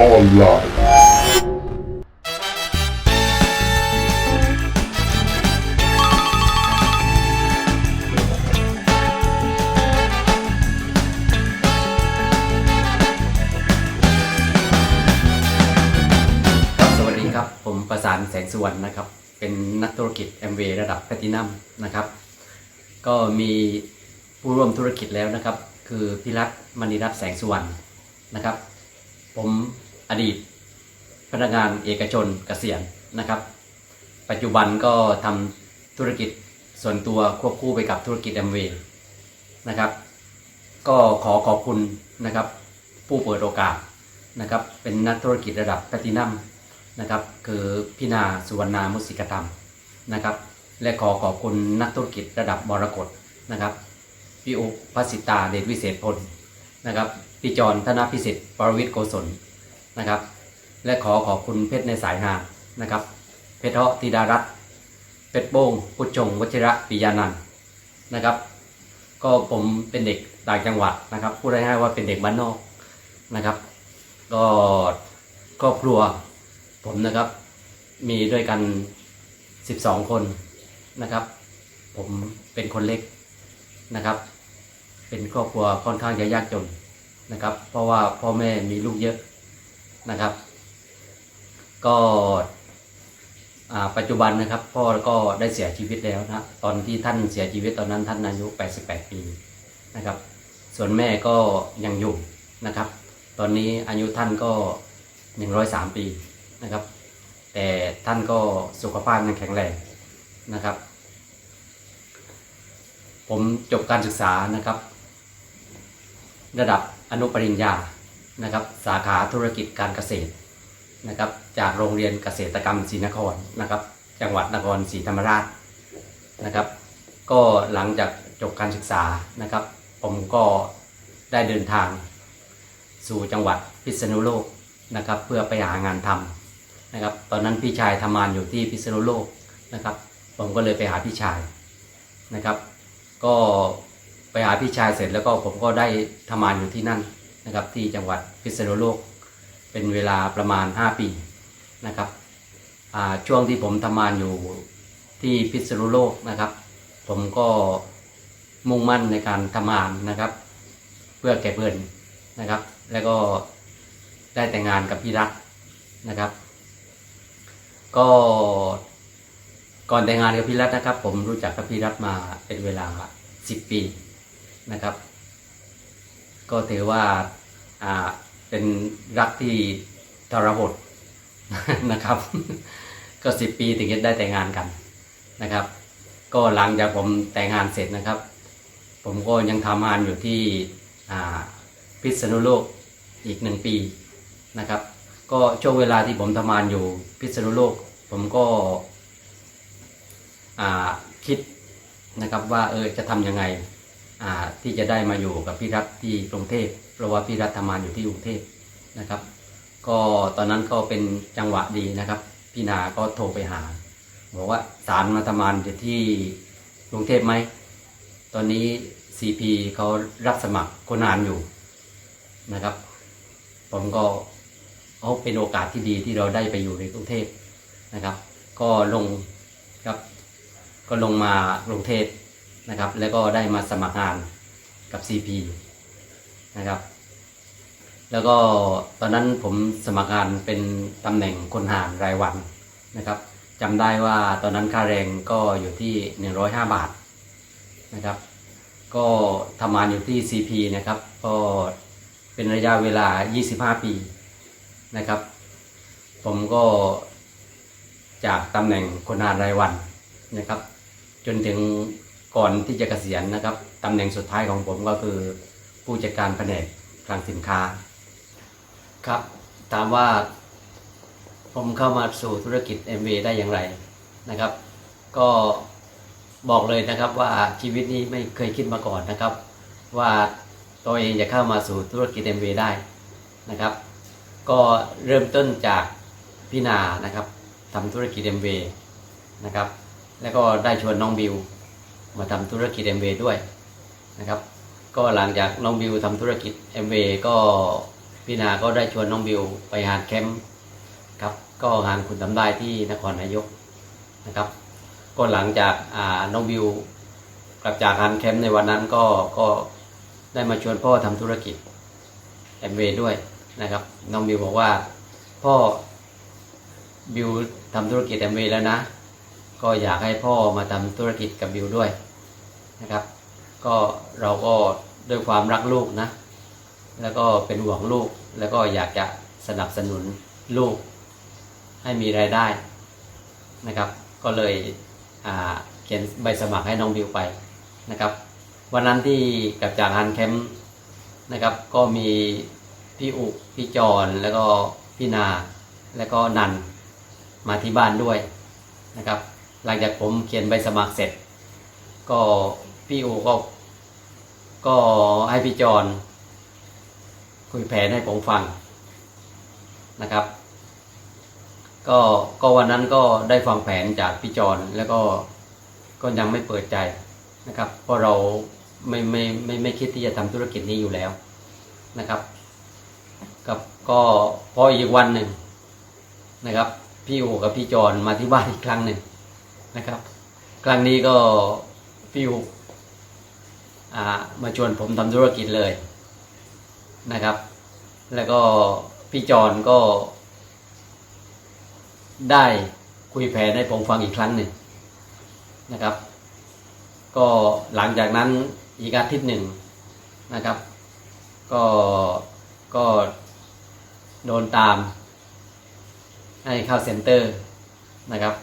ออนไลน์ครับสวัสดีครับ ผมประสานแสงสุวรรณนะครับ เป็นนักธุรกิจ m w ระดับแพลตินัมนะครับ ก็มีผู้ร่วมธุรกิจแล้วนะครับ คือพิรัตน์มณีรัตน์แสงสุวรรณนะครับ ผม อดีต พนักงานเอกชนเกษียณนะครับ ปัจจุบันก็ทำธุรกิจส่วนตัวควบคู่ไปกับธุรกิจ m w นะครับ ก็ขอขอบคุณนะครับ ผู้เปิดโอกาสนะครับ เป็นนักธุรกิจระดับแพตินัมนะครับ คือพี่นาสุวรรณามุสิกธรรมนะครับ และขอขอบคุณนักธุรกิจระดับมรกตนะครับพี่อุพัสิตาเดชวิเศษพลนะครับพี่จรธนพิสิทธิ์ปรวิทย์โกศล นะครับ และขอขอบคุณเพชรในสายฮานะครับ เพชรเทาะธิดารัตเพชรโป้งพุชงวัชิระปิยานันนะครับ ก็ผมเป็นเด็กต่างจังหวัดนะครับพูดง่ายๆว่าเป็นเด็กบ้านนอกนะครับ ก็ครอบครัวผมนะครับ มีด้วยกัน 12 คนนะครับ ผมเป็นคนเล็กนะครับ เป็นครอบครัวค่อนข้างจะยากจนนะครับ เพราะว่าพ่อแม่มีลูกเยอะ นะครับ ก็ปัจจุบันนะครับพ่อก็ได้เสียชีวิตแล้วนะตอนที่ท่านเสียชีวิตตอนนั้นท่านอายุ 88 ปีนะครับ ส่วนแม่ก็ยังอยู่นะครับ ตอนนี้อายุท่านก็ 103 ปีนะครับ แต่ท่านก็สุขภาพยังแข็งแรงนะครับ ผมจบการศึกษานะครับ ระดับอนุปริญญา นะครับสาขาธุรกิจการเกษตรนะครับจากโรงเรียนเกษตรกรรมศรีนครนะครับจังหวัดนครศรีธรรมราชนะครับก็หลังจากจบการศึกษานะครับ ผมก็ได้เดินทางสู่จังหวัดพิษณุโลกนะครับเพื่อไปหางานทำนะครับตอนนั้นพี่ชายทำงานอยู่ที่พิษณุโลกนะครับผมก็เลยไปหาพี่ชายนะครับ ก็ไปหาพี่ชายเสร็จแล้วก็ผมก็ได้ทำงานอยู่ที่นั่น นะครับที่จังหวัดพิษณุโลก เป็นเวลาประมาณ 5 ปีนะครับช่วงที่ผมทำงานอยู่ที่พิษณุโลกนะครับ ผมก็มุ่งมั่นในการทำงานนะครับ เพื่อเก็บเงินนะครับ แล้วก็ได้แต่งงานกับพี่รักนะครับ ก็ก่อนแต่งงานกับพี่รัตนะครับ ผมรู้จักกับพี่รัตมาเป็นเวลา 10 ปีนะครับ ก็ถือว่าอ่าเป็นรักที่ทรหดนะครับ ก็10ปีถึงจะได้แต่งงานกันนะครับ ก็หลังจากผมแต่งงานเสร็จนะครับ ผมก็ยังทำงานอยู่ที่พิษณุโลกอีกหนึ่งปีนะครับ ก็ช่วงเวลาที่ผมทำงานอยู่พิษณุโลก ผมก็คิดนะครับว่าเออจะทำยังไง ที่จะได้มาอยู่กับพี่รัฐที่กรุงเทพเพราะว่าพี่รัฐทำงานอยู่ที่กรุงเทพนะครับ ก็ตอนนั้นก็เป็นจังหวะดีนะครับ พี่นาก็โทรไปหาบอกว่าสารมาทำงานอยู่ที่กรุงเทพไหมตอนนี้ CP เขารับสมัครคนงานอยู่นะครับ ผมก็เอาเป็นโอกาสที่ดีที่เราได้ไปอยู่ในกรุงเทพนะครับ ก็ลงครับ ก็ลงมากรุงเทพ นะครับ แล้วก็ได้มาสมัครงานกับ CP นะครับ แล้วก็ตอนนั้นผมสมัครงานเป็นตำแหน่งคนหารรายวันนะครับจำได้ว่าตอนนั้นค่าแรงก็อยู่ที่ 105 บาทนะครับ ก็ทำงานอยู่ที่ CP นะครับ ก็เป็นระยะเวลา 25 ปีนะครับ ผมก็จากตำแหน่งคนงานรายวันนะครับ จนถึง ก่อนที่จะเกษียณนะครับตำแหน่งสุดท้ายของผมก็คือผู้จัดการแผนกคลังสินค้าครับ ถามว่าผมเข้ามาสู่ธุรกิจ MV ได้อย่างไรนะครับ ก็บอกเลยนะครับว่าชีวิตนี้ไม่เคยคิดมาก่อนนะครับ ว่าตัวเองจะเข้ามาสู่ธุรกิจ MV ได้นะครับ ก็เริ่มต้นจากพี่นานะครับทำธุรกิจ MV นะครับ แล้วก็ได้ชวนน้องบิว มาทำธุรกิจ MV ด้วยนะครับ ก็หลังจากน้องบิวทำธุรกิจ MV ก็พี่นาก็ได้ชวนน้องบิวไปหาแคมป์ครับก็งานคุณทำได้ที่นครนายกนะครับ ก็หลังจากอ่าน้องบิวกลับจากงานแคมป์ในวันนั้นก็ก็ได้มาชวนพ่อทำธุรกิจแอมเวด้วยนะครับน้องบิวบอกว่าพ่อบิวทำธุรกิจแอมเวแล้วนะ ก็อยากให้พ่อมาทำธุรกิจกับบิวด้วย นะครับ ก็เราก็ด้วยความรักลูกนะ แล้วก็เป็นห่วงลูก แล้วก็อยากจะสนับสนุนลูก ให้มีรายได้นะครับ ก็เลยเขียนใบสมัครให้น้องบิวไปนะครับ วันนั้นที่กลับจากฮันแคมป์นะครับ ก็มีพี่อุพี่จอนแล้วก็พี่นา แล้วก็นันมาที่บ้านด้วยนะครับ หลังจากผมเขียนใบสมัครเสร็จ ก็ พี่อุก็ ก็ให้พี่จอนคุยแผนให้ผมฟังนะครับ ก็ก็วันนั้นก็ได้ฟังแผนจากพี่จอนแล้วก็ก็ยังไม่เปิดใจนะครับ เพราะเราไม่ไม่ไม่ไม่คิดที่จะทำธุรกิจนี้อยู่แล้วนะครับ กับก็พออีกวันหนึ่งนะครับ พี่อูกับพี่จอนมาที่บ้านอีกครั้งหนึ่งนะครับ ครั้งนี้ก็พี่อูอ่า มาชวนผมทำธุรกิจเลยนะครับ แล้วก็พี่จอนก็ ได้คุยแผนให้ผมฟังอีกครั้งหนึ่งนะครับ ก็หลังจากนั้นอีกอาทิตย์หนึ่งนะครับ ก็ก็โดนตามให้เข้าเซ็นเตอร์นะครับ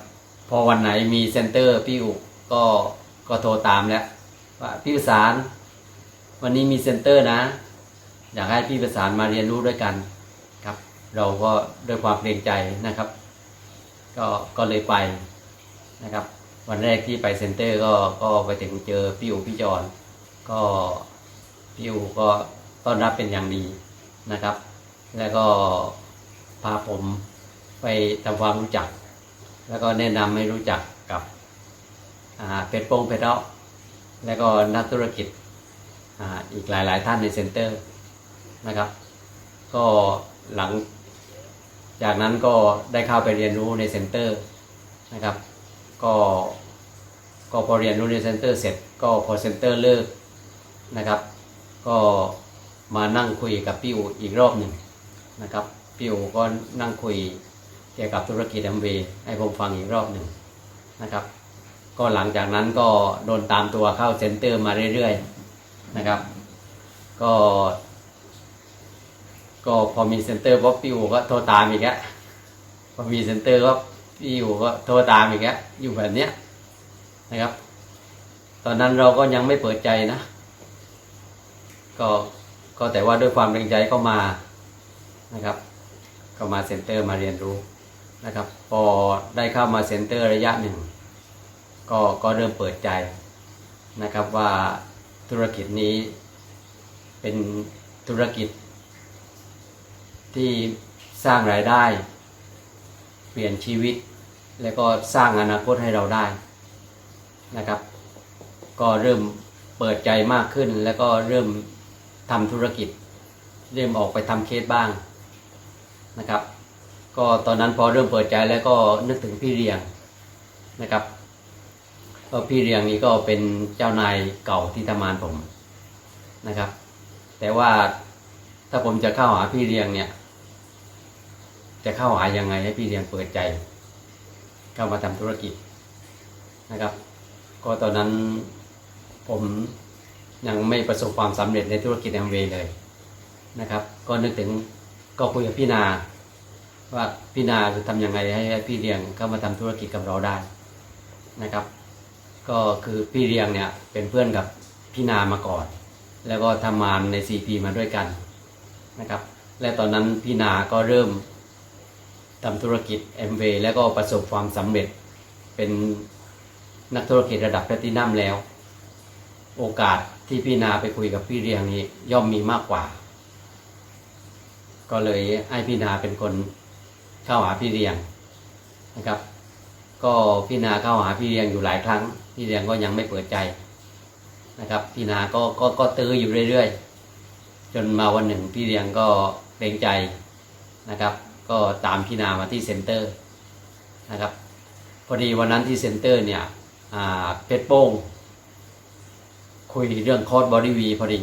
พอวันไหนมีเซ็นเตอร์พี่อุก็ก็โทรตามแล้ว ว่าพี่ประสาน วันนี้มีเซ็นเตอร์นะ อยากให้พี่ประสานมาเรียนรู้ด้วยกันครับ เราก็ด้วยความเกรงใจนะครับ ก็ก็เลยไปนะครับ วันแรกที่ไปเซ็นเตอร์ก็ก็ไปถึงเจอพี่อูพี่จอนก็พี่อูก็ต้อนรับเป็นอย่างดีนะครับ แล้วก็พาผมไปทำความรู้จัก แล้วก็แนะนำให้รู้จักกับเพชรโป้งเพชรเอาะ แล้วก็นักธุรกิจออีกหลาย ๆ ท่านในเซ็นเตอร์นะครับ ก็หลังจากนั้นก็ได้เข้าไปเรียนรู้ในเซ็นเตอร์นะครับ ก็ก็พอเรียนรู้ในเซ็นเตอร์เสร็จก็พอเซ็นเตอร์เลิกนะครับ ก็มานั่งคุยกับพี่อูอีกรอบหนึ่งนะครับพี่อูก็นั่งคุยเกี่ยวกับธุรกิจแอมเวย์ให้ผมฟังอีกรอบหนึ่งนะครับ ก็หลังจากนั้นก็โดนตามตัวเข้าเซ็นเตอร์มาเรื่อยๆนะครับ ก็ ก็พอมีเซ็นเตอร์ปั๊บพี่อูก็โทรตามอีกแล้วพอมีเซ็นเตอร์ก็พี่อูก็โทรตามอีกแล้วอยู่แบบเนี้ยนะครับ ตอนนั้นเราก็ยังไม่เปิดใจนะ ก็ก็แต่ว่าด้วยความเรงใจก็มานะครับ ก็มาเซ็นเตอร์มาเรียนรู้นะครับ พอได้เข้ามาเซ็นเตอร์ระยะหนึ่ง ก็ก็เริ่มเปิดใจนะครับว่าธุรกิจนี้เป็นธุรกิจ ที่สร้างรายได้ เปลี่ยนชีวิต แล้วก็สร้างอนาคตให้เราได้นะครับ ก็เริ่มเปิดใจมากขึ้น แล้วก็เริ่มทำธุรกิจ เริ่มออกไปทำเคสบ้างนะครับ ก็ตอนนั้นพอเริ่มเปิดใจแล้วก็นึกถึงพี่เรียงนะครับ ก็พี่เรียงนี้ก็เป็นเจ้านายเก่าที่ทำงานผมนะครับ แต่ว่าถ้าผมจะเข้าหาพี่เรียงเนี่ย จะเข้าหายังไงให้พี่เรียงเปิดใจ เข้ามาทำธุรกิจนะครับ ก็ตอนนั้นผมยังไม่ประสบความสำเร็จในธุรกิจแอมเวย์เลยนะครับ ก็นึกถึงก็คุยกับพี่นา ว่าพี่นาจะทำยังไงให้ให้พี่เรียงเข้ามาทำธุรกิจกับเราได้นะครับ ก็คือพี่เรียงเนี่ยเป็นเพื่อนกับพี่นามาก่อน แล้วก็ทำงานใน CP มาด้วยกันนะครับ และตอนนั้นพี่นาก็เริ่มทำธุรกิจ MV แล้วก็ประสบความสำเร็จเป็นนักธุรกิจระดับแพลตินัมแล้ว โอกาสที่พี่นาไปคุยกับพี่เรียงนี้ย่อมมีมากกว่า ก็เลยให้พี่นาเป็นคนเข้าหาพี่เรียงนะครับ ก็พี่นาเข้าหาพี่เรียงอยู่หลายครั้ง พี่เรียงก็ยังไม่เปิดใจนะครับพี่นาก็ก็ก็ตื้ออยู่เรื่อยๆ จนมาวันหนึ่งพี่เรียงก็เกรงใจนะครับ ก็ตามพี่นามาที่เซ็นเตอร์นะครับพอดีวันนั้นที่เซ็นเตอร์เนี่ยเพชรโป้งคุยเรื่องคอร์สบอดี้วีพอดี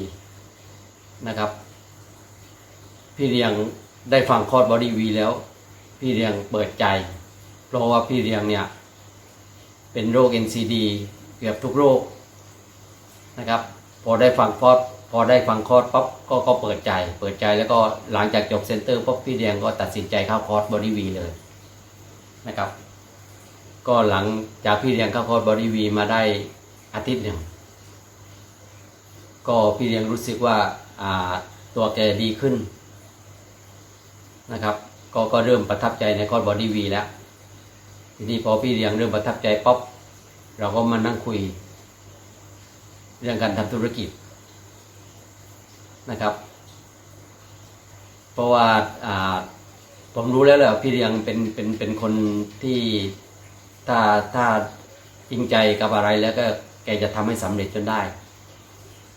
นะครับ พี่เรียงได้ฟังคอร์สบอดี้วีแล้ว พี่เรียงเปิดใจ เพราะว่าพี่เรียงเนี่ย เป็นโรค NCD เกือบทุกโรคนะครับ พอได้ฟังคอร์สพอได้ฟังคอร์สปั๊บก็ก็เปิดใจ เปิดใจแล้วก็หลังจากจบเซ็นเตอร์ปั๊บพี่เรียงก็ตัดสินใจเข้าคอร์สบอดี้วีเลยนะครับ ก็หลังจากพี่เรียงเข้าคอร์สบอดี้วีมาได้อาทิตย์หนึ่งก็พี่เลี้ยงรู้สึกว่าอ่าตัวแกดีขึ้นนะครับ ก็ก็เริ่มประทับใจในคอร์สบอดี้วีแล้ว ทีนี้พอพี่เลี้ยงเริ่มประทับใจป๊อปเราก็มานั่งคุย เรื่องการทำธุรกิจนะครับ เพราะว่าอ่าผมรู้แล้วแหละพี่เลี้ยงเป็นเป็นเป็นคนที่ถ้าถ้าจริงใจกับอะไรแล้วก็แกจะทำให้สำเร็จจนได้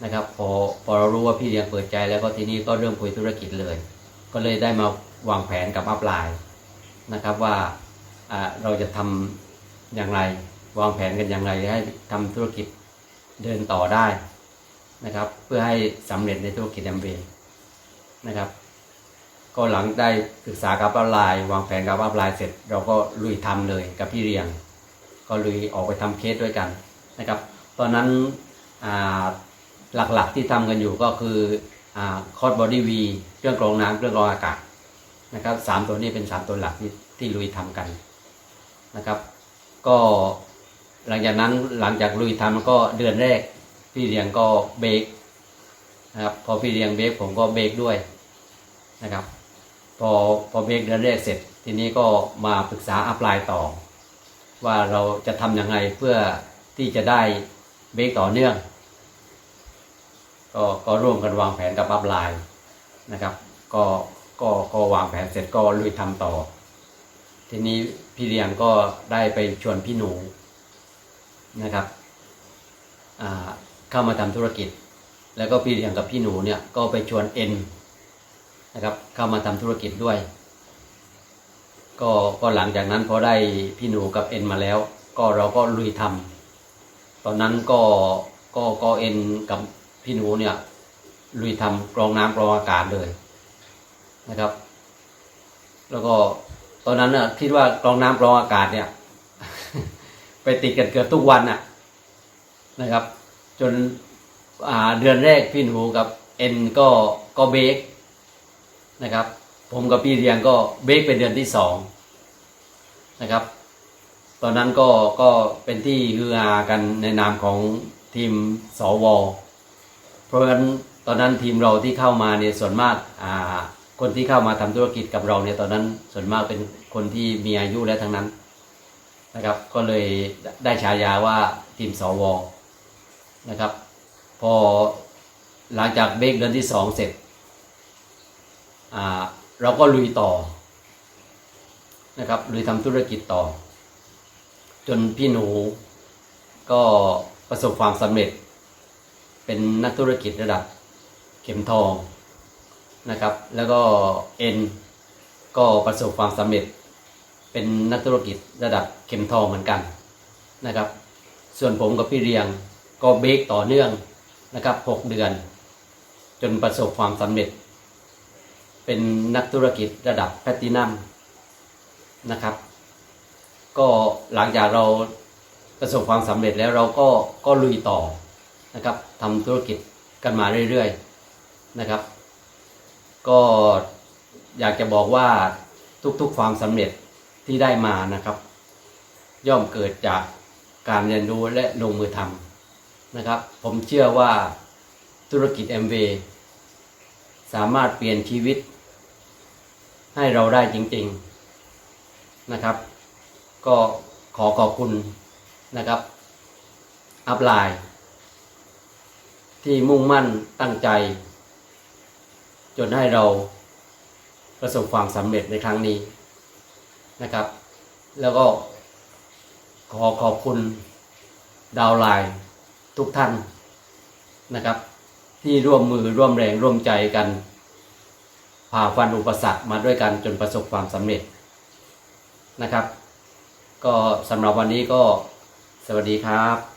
นะครับพอพอเรารู้ว่าพี่เลี้ยงเปิดใจแล้วก็ทีนี้ก็เริ่มคุยธุรกิจเลย ก็เลยได้มาวางแผนกับอัพไลน์นะครับว่า เราจะทำอย่างไรวางแผนกันอย่างไรให้ทำธุรกิจเดินต่อได้นะครับ เพื่อให้สำเร็จในธุรกิจแอมเบนะครับ ก็หลังได้ศึกษากับอัพไลน์วางแผนกับอัพไลน์เสร็จ เราก็ลุยทำเลยกับพี่เรียง ก็ลุยออกไปทำเคสด้วยกันนะครับ ตอนนั้นหลักๆที่ทำกันอยู่ก็คือคอร์ดบอดี้วีเครื่องกรองน้ำเครื่องกรองอากาศนะครับสามตัวนี้เป็นสามตัวหลักที่ที่ลุยทำกัน นะครับ ก็หลังจากนั้นหลังจากลุยทำก็เดือนแรก พี่เลี้ยงก็เบรกนะครับพอพี่เลี้ยงเบรกผมก็เบรกด้วยนะครับ พอพอเบรกเดือนแรกเสร็จ ทีนี้ก็มาปรึกษาอัพไลน์ต่อ ว่าเราจะทำยังไงเพื่อที่จะได้เบรกต่อเนื่อง ก็ก็ร่วมกันวางแผนกับอัพไลน์นะครับ ก็ก็ก็วางแผนเสร็จก็ลุยทำต่อ ทีนี้ พี่เลี้ยงก็ได้ไปชวนพี่หนูนะครับเข้ามาทำธุรกิจ แล้วก็พี่เลี้ยงกับพี่หนูเนี่ยก็ไปชวนเอ็นนะครับเข้ามาทำธุรกิจด้วย ก็ก็หลังจากนั้นพอได้พี่หนูกับเอ็นมาแล้ว ก็เราก็ลุยทำตอนนั้นก็ก็ก็เอ็นกับพี่หนูเนี่ยลุยทำกรองน้ำกรองอากาศเลยนะครับ แล้วก็ ตอนนั้นน่ะคิดว่ากรองน้ำกรองอากาศเนี่ย ไปติดกันเกือบทุกวันน่ะนะครับ จนเดือนแรกพี่หนูกับเอ็นก็ก็เบรกนะครับ ผมกับพี่เรียงก็เบรกเป็นเดือนที่สองนะครับ ตอนนั้นก็ก็เป็นที่ฮือฮากันในนามของทีมสวเพราะฉะนั้นตอนนั้นทีมเราที่เข้ามาเนี่ยส่วนมากอ่า คนที่เข้ามาทำธุรกิจกับเราเนี่ยตอนนั้นส่วนมากเป็นคนที่มีอายุแล้วทั้งนั้นนะครับ ก็เลยได้ฉายาว่าทีมสวนะครับ พอหลังจากเบรกเดือนที่สองเสร็จอ่าเราก็ลุยต่อนะครับลุยทำธุรกิจต่อ จนพี่หนูก็ประสบความสำเร็จ เป็นนักธุรกิจระดับเข็มทอง นะครับ แล้วก็เอ็นก็ประสบความสำเร็จ เป็นนักธุรกิจระดับเข็มทองเหมือนกันนะครับ ส่วนผมกับพี่เรียงก็เบรกต่อเนื่องนะครับหกเดือน จนประสบความสำเร็จ เป็นนักธุรกิจระดับแพลตตินัมนะครับ ก็หลังจากเราประสบความสำเร็จแล้วเราก็ก็ลุยต่อนะครับทำธุรกิจกันมาเรื่อยๆนะครับ ก็อยากจะบอกว่าทุกๆความสำเร็จที่ได้มานะครับ ย่อมเกิดจากการเรียนรู้และลงมือทำนะครับ ผมเชื่อว่าธุรกิจ MV สามารถเปลี่ยนชีวิต ให้เราได้จริงๆนะครับ ก็ขอขอบคุณนะครับ อัพไลน์ ที่มุ่งมั่นตั้งใจ จนให้เราประสบความสำเร็จในครั้งนี้นะครับ แล้วก็ขอขอบคุณดาวไลน์ทุกท่านนะครับ ที่ร่วมมือร่วมแรงร่วมใจกันผ่าฟันอุปสรรคมาด้วยกันจนประสบความสำเร็จนะครับ ก็สำหรับวันนี้ก็สวัสดีครับ